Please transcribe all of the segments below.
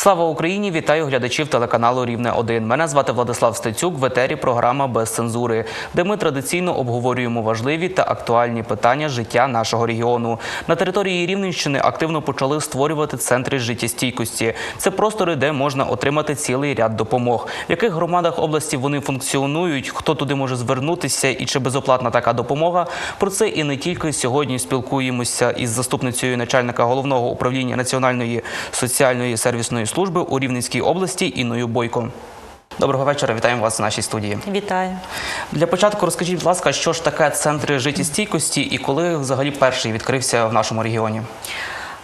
Слава Україні! Вітаю глядачів телеканалу Рівне 1 Мене звати Владислав Стецюк. В етері програма без цензури, де ми традиційно обговорюємо важливі та актуальні питання життя нашого регіону. На території Рівненщини активно почали створювати центри життєстійкості. Це простори, де можна отримати цілий ряд допомог. В яких громадах області вони функціонують, хто туди може звернутися і чи безоплатна така допомога? Про це і не тільки сьогодні спілкуємося із заступницею начальника головного управління Національної соціальної сервісної служби у Рівненській області Інною Бойко. Доброго вечора, вітаємо вас в нашій студії. Вітаю. Для початку розкажіть, будь ласка, що ж таке центри життєстійкості і коли взагалі перший відкрився в нашому регіоні?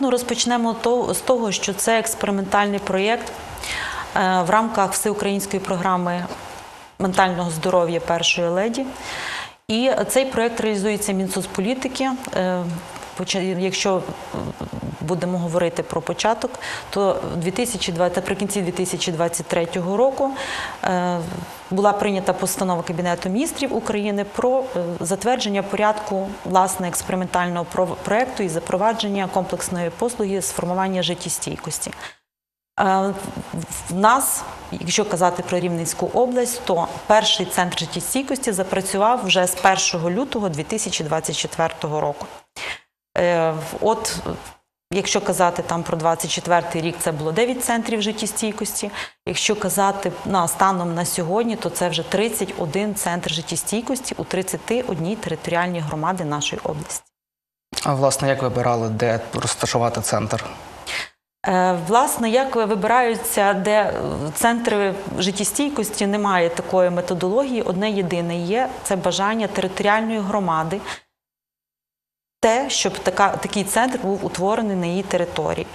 Ну, розпочнемо з того, що це експериментальний проєкт е, в рамках всеукраїнської програми ментального здоров'я першої леді. І цей проєкт реалізується Мінсоцполітики. Якщо будемо говорити про початок, то 2020, наприкінці 2023 року е, була прийнята постанова Кабінету міністрів України про е, затвердження порядку власне експериментального про- проекту і запровадження комплексної послуги з формування життєстійкості. Е, В нас, якщо казати про Рівненську область, то перший центр життєстійкості запрацював вже з 1 лютого 2024 року. Е, От, якщо казати там про 24 рік, це було 9 центрів життєстійкості. Якщо казати на станом на сьогодні, то це вже 31 центр життєстійкості у 31 територіальній громади нашої області. А власне, як вибирали, де розташувати центр? Е, Власне, як вибираються, де е, центри життєстійкості немає такої методології, одне єдине є це бажання територіальної громади, те, щоб така, такий центр був утворений на її території.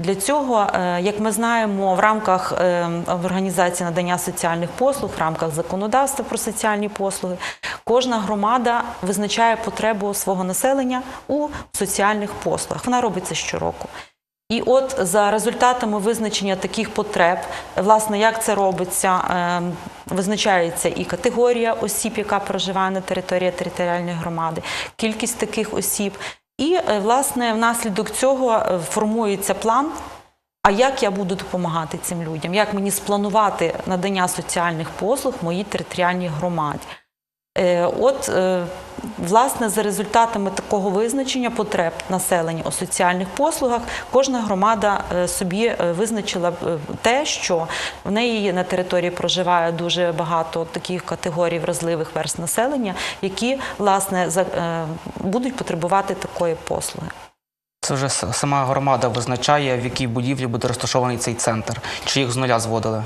Для цього, е, як ми знаємо, в рамках е, організації надання соціальних послуг, в рамках законодавства про соціальні послуги, кожна громада визначає потребу свого населення у соціальних послугах. Вона робиться щороку. І от за результатами визначення таких потреб, власне, як це робиться, е, визначається і категорія осіб, яка проживає на території територіальної громади, кількість таких осіб. І, е, власне, внаслідок цього е, формується план. А як я буду допомагати цим людям? Як мені спланувати надання соціальних послуг моїй територіальній громаді? Е, От, власне, за результатами такого визначення потреб населення у соціальних послугах, кожна громада е, собі е, визначила е, те, що в неї на території проживає дуже багато таких категорій вразливих верст населення, які власне будуть потребувати такої послуги. Це вже сама громада визначає, в якій будівлі буде розташований цей центр, чи їх з нуля зводили.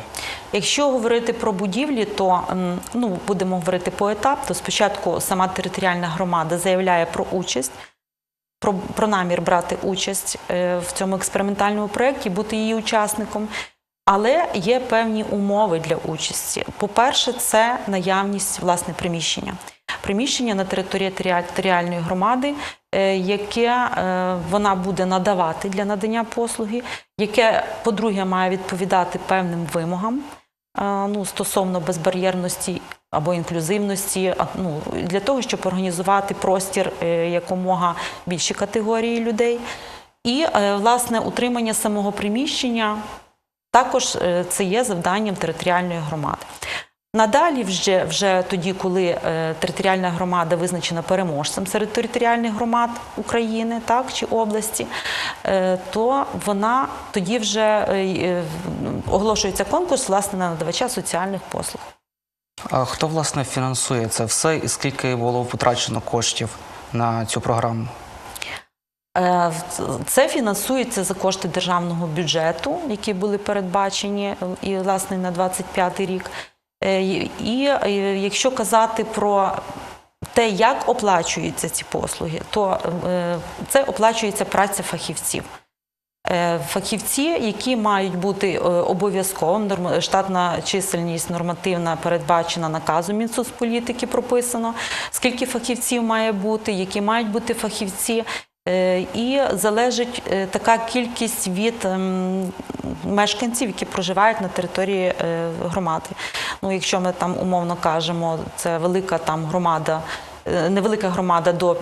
Якщо говорити про будівлі, то ну будемо говорити поетапно. Спочатку сама територіальна громада заявляє про участь, про, про намір брати участь е, в цьому експериментальному проєкті, бути її учасником. Але є певні умови для участі. По-перше, це наявність власне приміщення. Приміщення на території територіальної громади, е, яке е, вона буде надавати для надання послуги, яке, по-друге, має відповідати певним вимогам е, ну, стосовно безбар'єрності або інклюзивності, ну, для того, щоб організувати простір якомога більші категорії людей. І, власне, утримання самого приміщення також це є завданням територіальної громади. Надалі, вже, вже тоді, коли е, територіальна громада визначена переможцем серед територіальних громад України так, чи області, е, то вона тоді вже е, е, оголошується конкурс власне на надавача соціальних послуг. А хто власне фінансує це все і скільки було потрачено коштів на цю програму? Е, Це фінансується за кошти державного бюджету, які були передбачені і власне на 25 рік. Е, І е, якщо казати про те, як оплачуються ці послуги, то е, це оплачується праця фахівців. Фахівці, які мають бути обов'язково, штатна чисельність нормативна передбачена наказом Мінсоцполітики, прописано, скільки фахівців має бути, які мають бути фахівці. Е, І залежить е, така кількість від ем, мешканців, які проживають на території е, громади. Ну, якщо ми там умовно кажемо, це велика там громада невелика громада до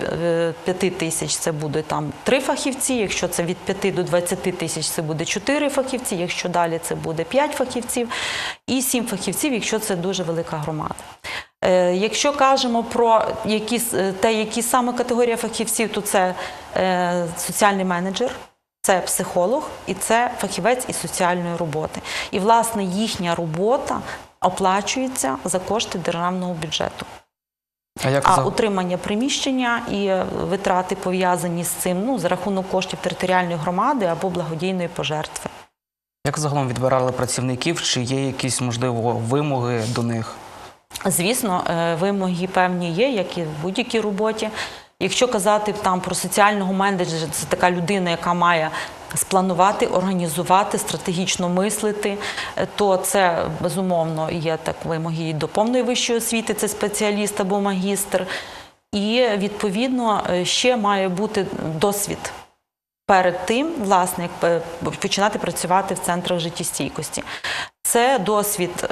5 тисяч це буде там 3 фахівці. Якщо це від 5 до 20 тисяч, це буде 4 фахівці. Якщо далі це буде 5 фахівців і 7 фахівців, якщо це дуже велика громада. Е, Якщо кажемо про які, е, те, які саме категорія фахівців, то це е, соціальний менеджер, це психолог і це фахівець із соціальної роботи. І, власне, їхня робота оплачується за кошти державного бюджету. А як А за- утримання приміщення і витрати пов'язані з цим ну, за рахунок коштів територіальної громади або благодійної пожертви. як загалом відбирали працівників? Чи є якісь можливо вимоги до них? Звісно, е, вимоги певні є, як і в будь-якій роботі. Якщо казати там про соціального менеджера, це така людина, яка має спланувати, організувати, стратегічно мислити, е, то це безумовно є так вимоги до повної вищої освіти, це спеціаліст або магістр. І відповідно е, ще має бути досвід перед тим, власне, як починати працювати в центрах життєстійкості. Це досвід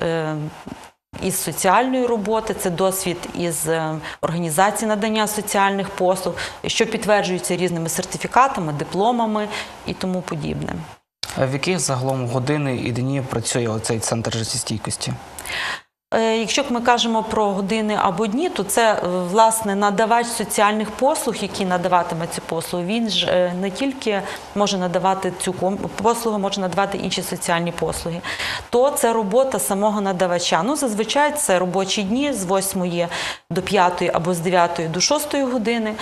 із соціальної роботи, це досвід із е, організації надання соціальних послуг, що підтверджується різними сертифікатами, дипломами і тому подібне. В яких загалом години і дні працює оцей центр життєстійкості? Е, Якщо ми кажемо про години або дні, то це е, власне надавач соціальних послуг, який надаватиме цю послугу. Він ж е, не тільки може надавати цю послугу, може надавати інші соціальні послуги. То це робота самого надавача. Ну зазвичай це робочі дні з 8 до 5 або з 9 до 6 години.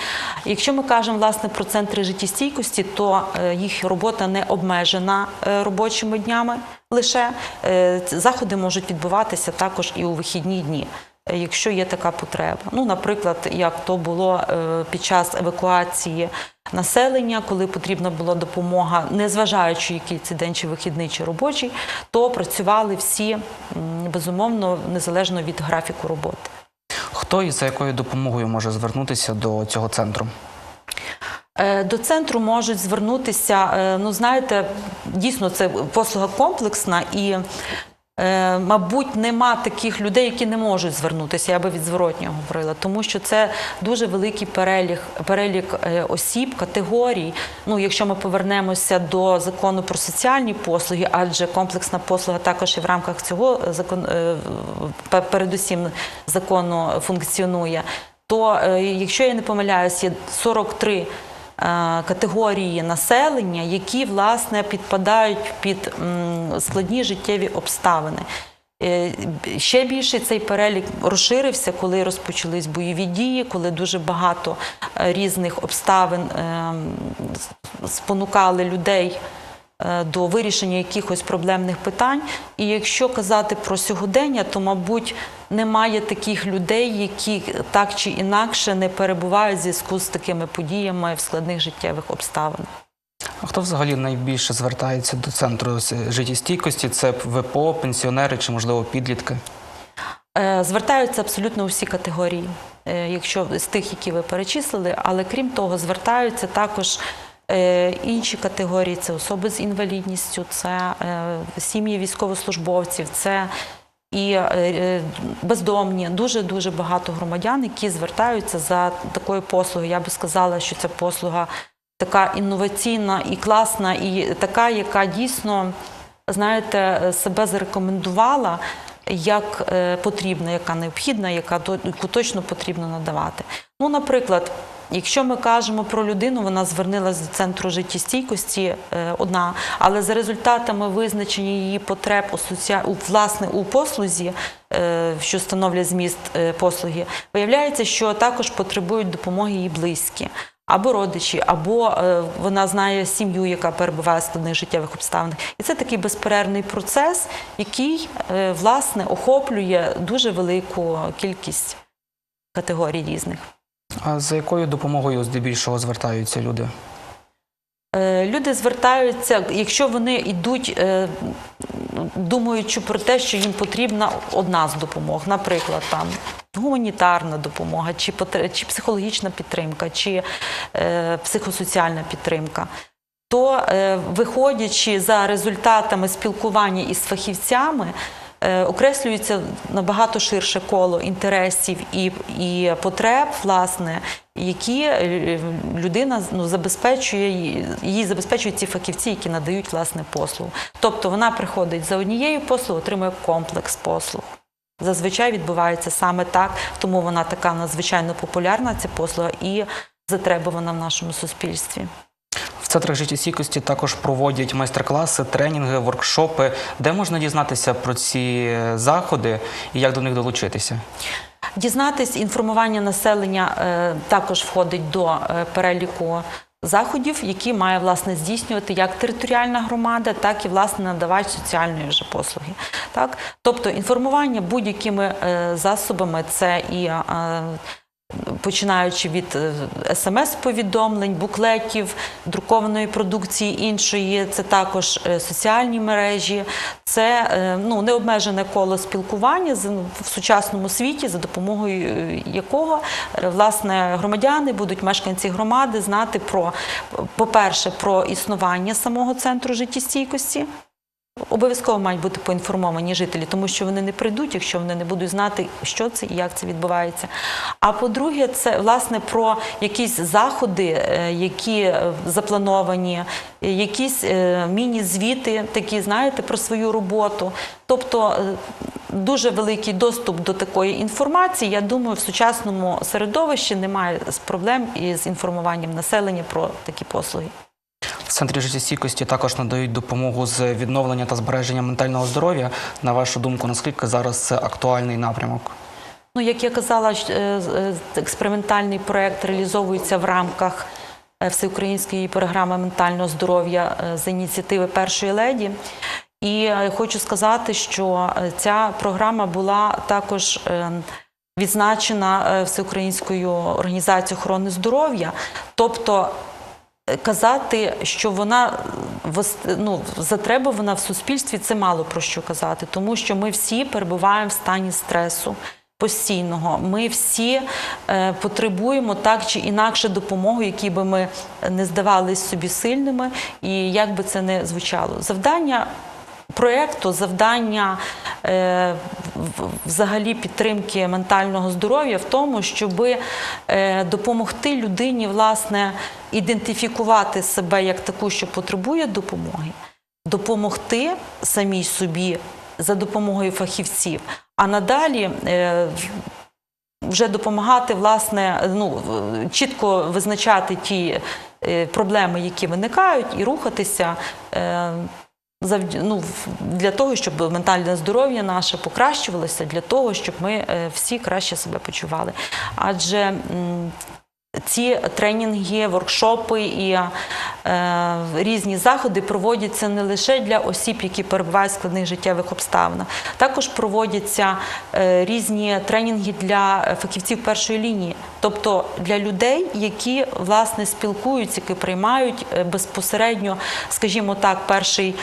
Якщо ми кажемо власне про центри життєстійкості, то їх робота не обмежена робочими днями лише. Е, Заходи можуть відбуватися також і у вихідні дні. е, Якщо є така потреба, ну наприклад, як то було е, під час евакуації населення, коли потрібна була допомога, незважаючи який це день чи вихідний чи робочий, то працювали всі безумовно незалежно від графіку роботи. Хто і за якою допомогою може звернутися до цього центру? Е, До центру можуть звернутися. е, Ну, знаєте, дійсно це послуга комплексна і. е, Мабуть, нема таких людей, які не можуть звернутися. Я би від зворотнього говорила, тому що це дуже великий перелік, перелік осіб, категорій. Ну, якщо ми повернемося до закону про соціальні послуги, адже комплексна послуга також і в рамках цього закон, е, передусім закону функціонує. То, якщо я не помиляюсь, є 43 е, категорії населення, які власне підпадають під складні життєві обставини. Е, Ще більше цей перелік розширився, коли розпочались бойові дії, коли дуже багато е, різних обставин ем, спонукали людей е, до вирішення якихось проблемних питань. І якщо казати про сьогодення, то, мабуть, немає таких людей, які так чи інакше не перебувають в зв'язку з такими подіями в складних життєвих обставинах. А хто взагалі найбільше звертається до центру життєстійкості? Це ВПО, пенсіонери чи, можливо, підлітки? Е, Звертаються абсолютно усі категорії, е, якщо з тих, які ви перечислили, але крім того, звертаються також е, інші категорії: це особи з інвалідністю, це е, сім'ї військовослужбовців, це і е, е, бездомні. Дуже дуже багато громадян, які звертаються за такою послугою. Я би сказала, що ця послуга така інноваційна і класна, і така, яка дійсно, знаєте, е, себе зарекомендувала як е, потрібна, яка необхідна, яку точно потрібно надавати. Ну, наприклад, якщо ми кажемо про людину, вона звернулася до центру життєстійкості е, одна, але за результатами визначення її потреб у, соці... власне у послузі, е, що становлять зміст послуги, виявляється, що також потребують допомоги її близькі. Або родичі, або е, вона знає сім'ю, яка перебуває в складних життєвих обставинах. І це такий безперервний процес, який е, власне охоплює дуже велику кількість категорій різних. А за якою допомогою здебільшого звертаються люди? Е, Люди звертаються, якщо вони йдуть, е, думаючи про те, що їм потрібна одна з допомог, наприклад, там гуманітарна допомога, чи, чи психологічна підтримка, чи е, психосоціальна підтримка. То, е, виходячи за результатами спілкування із фахівцями, е, окреслюється набагато ширше коло інтересів і, і потреб, власне, які е, людина ну, забезпечує, її забезпечують ці фахівці, які надають власне послугу. Тобто вона приходить за однією послугою, отримує комплекс послуг. Зазвичай відбувається саме так, тому вона така надзвичайно популярна, ця послуга, і затребувана в нашому суспільстві. В центрах життєстійкості також проводять майстер-класи, тренінги, воркшопи. Де можна дізнатися про ці заходи і як до них долучитися? Дізнатись, інформування населення е, також входить до е, переліку заходів, які має власне здійснювати як територіальна громада, так і власне надавач соціальної вже послуги. Тобто інформування будь-якими е, засобами, це і починаючи від е, смс-повідомлень, буклетів, друкованої продукції іншої, це також е, соціальні мережі, це е, ну, необмежене коло спілкування в сучасному світі, за допомогою якого власне громадяни будуть мешканці громади знати про, по-перше, про існування самого центру життєстійкості. Обов'язково мають бути поінформовані жителі, тому що вони не прийдуть, якщо вони не будуть знати, що це і як це відбувається. А по-друге, це власне про якісь заходи, е, які е, заплановані, якісь е, міні-звіти, такі знаєте, про свою роботу. Тобто дуже великий доступ до такої інформації. Я думаю, в сучасному середовищі немає проблем із інформуванням населення про такі послуги. Центрі життєстійкості також надають допомогу з відновлення та збереження ментального здоров'я. На вашу думку, наскільки зараз це актуальний напрямок? Ну, як я казала, е, з- е, експериментальний проект реалізовується в рамках е, всеукраїнської програми ментального здоров'я за ініціативи першої леді. І хочу сказати, що ця програма була також відзначена всеукраїнською організацією охорони здоров'я. Тобто казати, що вона ну, затребувана в суспільстві, це мало про що казати, тому що ми всі перебуваємо в стані стресу. Постійного ми всі е, потребуємо так чи інакше допомоги, які би ми не здавались собі сильними, і як би це не звучало. Завдання проєкту, завдання е, взагалі підтримки ментального здоров'я в тому, щоб е, допомогти людині власне ідентифікувати себе як таку, що потребує допомоги, допомогти самій собі за допомогою фахівців, а надалі. е, вже допомагати, власне, ну, чітко визначати ті проблеми, які виникають, і рухатися ну, для того, щоб ментальне здоров'я наше покращувалося, для того, щоб ми е, всі краще себе почували. Адже ці тренінги, воркшопи і е, різні заходи проводяться не лише для осіб, які перебувають в складних життєвих обставинах. Також проводяться е, різні тренінги для фахівців першої лінії, тобто для людей, які власне спілкуються, які приймають е, безпосередньо, скажімо так, перший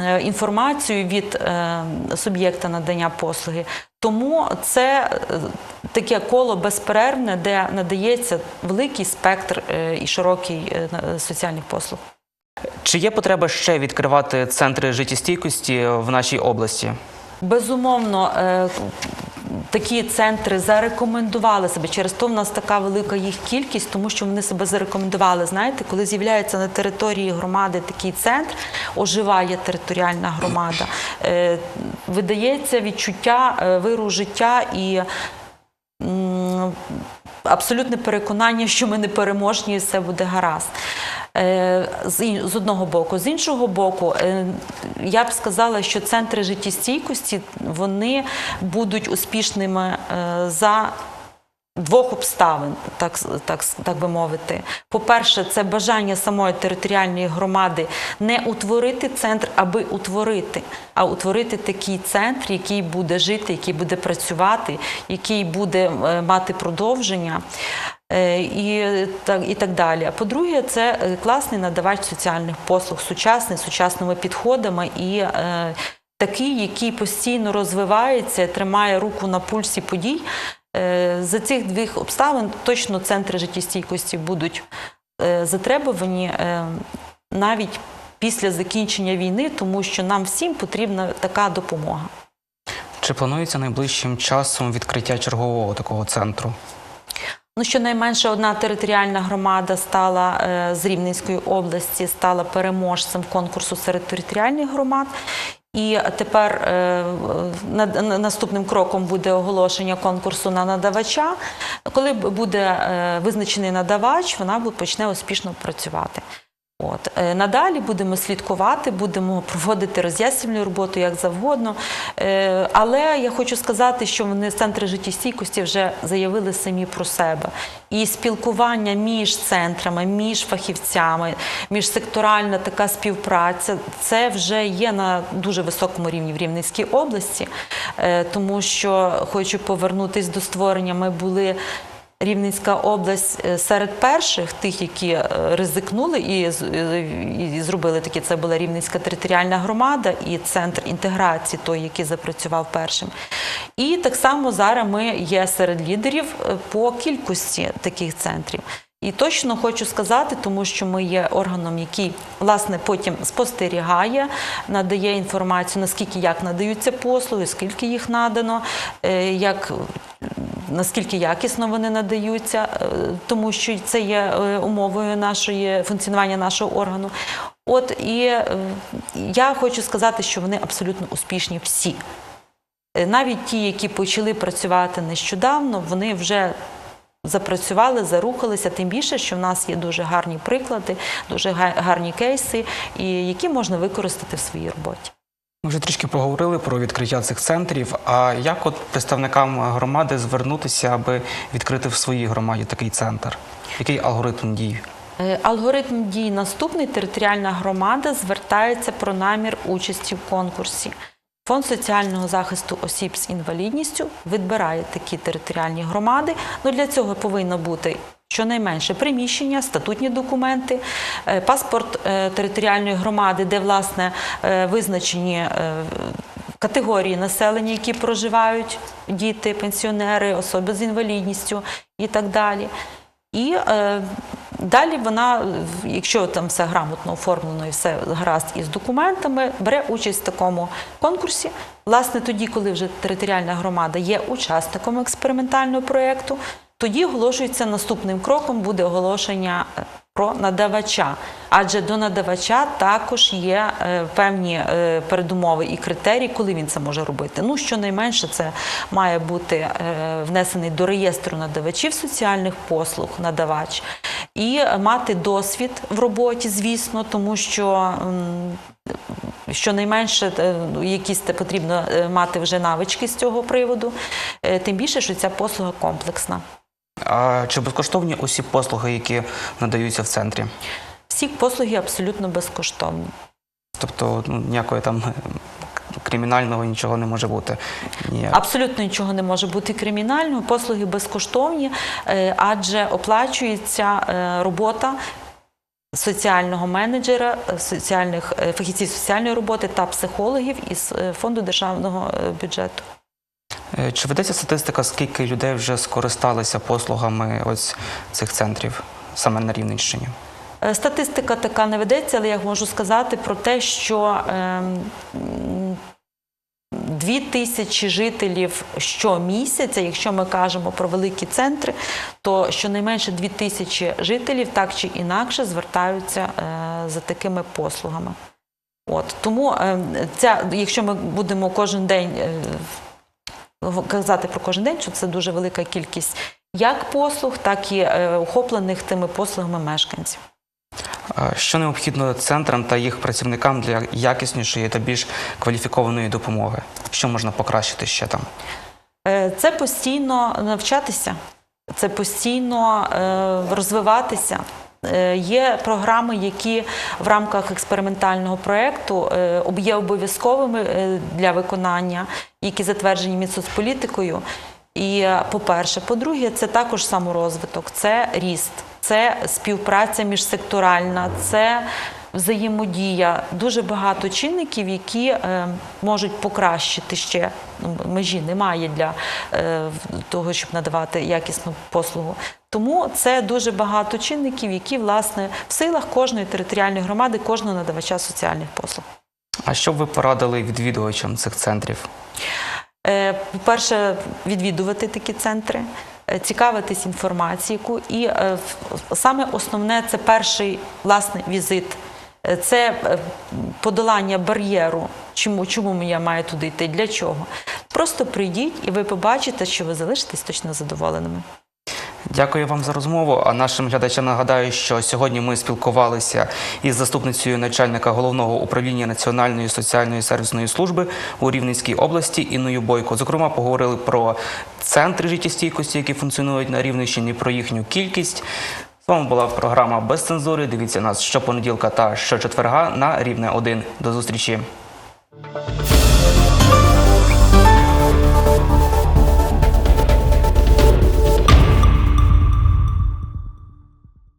е, інформацію від е, суб'єкта надання послуги. Тому це е, таке коло безперервне, де надається великий спектр е, і широкий е, соціальних послуг. Чи є потреба ще відкривати центри життєстійкості в нашій області? Безумовно, такі центри зарекомендували себе. Через то в нас така велика їх кількість, тому що вони себе зарекомендували. Знаєте, коли з'являється на території громади такий центр, оживає територіальна громада, е, видається відчуття е, виру життя і. Абсолютне переконання, що ми не переможні і все буде гаразд. Е, З одного боку, з іншого боку, е, я б сказала, що центри життєстійкості вони будуть успішними е, за двох обставин, так, так, так би мовити. По-перше, це бажання самої територіальної громади не утворити центр, аби утворити, а утворити такий центр, який буде жити, який буде працювати, який буде мати продовження. Е, І так, і так далі. А по-друге, це е, класний надавач соціальних послуг, сучасний, сучасними підходами і е, такий, який постійно розвивається, тримає руку на пульсі подій. За цих двох обставин точно центри життєстійкості будуть затребувані е, навіть після закінчення війни, тому що нам всім потрібна така допомога. Чи планується найближчим часом відкриття чергового такого центру? Ну, щонайменше одна територіальна громада стала е, з Рівненської області, стала переможцем конкурсу серед територіальних громад. І тепер е, на- на- наступним кроком буде оголошення конкурсу на надавача. Коли буде е, визначений надавач, вона почне успішно працювати. От е, надалі будемо слідкувати, будемо проводити роз'яснювальну роботу як завгодно. Е, але я хочу сказати, що вони з центри життєстійкості вже заявили самі про себе. І спілкування між центрами, між фахівцями, міжсекторальна така співпраця це вже є на дуже високому рівні в Рівненській області, Е, тому що хочу повернутись до створення. Ми були. Рівненська область е, серед перших тих, які е, ризикнули і, е, і зробили такі. Це була Рівненська територіальна громада і центр інтеграції, той, який запрацював першим. І так само зараз ми є серед лідерів по кількості таких центрів. І точно хочу сказати, тому що ми є органом, який власне потім спостерігає, надає інформацію, наскільки як надаються послуги, скільки їх надано, е, як наскільки якісно вони надаються, е, тому що це є е, умовою нашої функціонування нашого органу. От і я хочу сказати, що вони абсолютно успішні всі. Навіть ті, які почали працювати нещодавно, вони вже запрацювали, зарухалися. Тим більше, що в нас є дуже гарні приклади, дуже га- гарні кейси, і які можна використати в своїй роботі. Ми вже трішки поговорили про відкриття цих центрів. А як от представникам громади звернутися, аби відкрити в своїй громаді такий центр? Який алгоритм дій? Е, Алгоритм дій наступний. Територіальна громада звертається про намір участі в конкурсі. Фонд соціального захисту осіб з інвалідністю відбирає такі територіальні громади. Ну для цього повинно бути щонайменше приміщення, статутні документи, е, паспорт е, територіальної громади, де власне е, визначені. Категорії населення, які проживають, діти, пенсіонери, особи з інвалідністю і так далі. І е, далі вона, якщо там все грамотно оформлено і все гаразд із документами, бере участь в такому конкурсі. Власне, тоді, коли вже територіальна громада є учасником експериментального проєкту, тоді оголошується наступним кроком буде оголошення е, про надавача. Адже до надавача також є е, певні е, передумови і критерії, коли він це може робити. Ну, щонайменше, це має бути е, внесений до реєстру надавачів соціальних послуг, надавач, і мати досвід в роботі, звісно, тому що. Щонайменше ну, якісь потрібно мати вже навички з цього приводу, тим більше, що ця послуга комплексна. А чи безкоштовні усі послуги, які надаються в центрі? Всі послуги абсолютно безкоштовні. Тобто ну, ніякої там кримінального нічого не може бути. Ні. Абсолютно нічого не може бути кримінального. Послуги безкоштовні, е, адже оплачується е, робота соціального менеджера, е, соціальних фахівців соціальної роботи та психологів із фонду державного бюджету. Е, Чи ведеться статистика, скільки людей вже скористалися послугами ось цих центрів саме на Рівненщині? Е, Статистика така не ведеться, але я можу сказати про те, що ем, дві тисячі жителів щомісяця, якщо ми кажемо про великі центри, то щонайменше дві тисячі жителів так чи інакше звертаються е, за такими послугами. От тому ем, ця, якщо ми будемо кожен день казати про кожен день, що це дуже велика кількість як послуг, так і е, охоплених тими послугами мешканців. Що необхідно центрам та їх працівникам для якіснішої та більш кваліфікованої допомоги? Що можна покращити ще там? Е, Це постійно навчатися, це постійно е, розвиватися. Е, Є програми, які в рамках експериментального проєкту е, є обов'язковими е, для виконання, які затверджені Мінсоцполітикою. І, по-перше, по-друге, це також саморозвиток, це ріст, це співпраця міжсекторальна, це взаємодія. Дуже багато чинників, які можуть покращити ще ну, межі немає для того, щоб надавати якісну послугу. Тому це дуже багато чинників, які власне в силах кожної територіальної громади, кожного надавача соціальних послуг. А що б ви порадили відвідувачам цих центрів? Е, По-перше, відвідувати такі центри, е, цікавитись інформацією. І е, саме основне це перший власне візит. Це подолання бар'єру. Чому, чому я маю туди йти? Для чого? Просто прийдіть і ви побачите, що ви залишитесь точно задоволеними. Дякую вам за розмову. А нашим глядачам нагадаю, що сьогодні ми спілкувалися із заступницею начальника головного управління Національної соціальної сервісної служби у Рівненській області Інною Бойко. Зокрема, поговорили про центри життєстійкості, які функціонують на Рівненщині, про їхню кількість. З вами була програма без цензури. Дивіться нас щопонеділка та щочетверга на рівне 1. До зустрічі.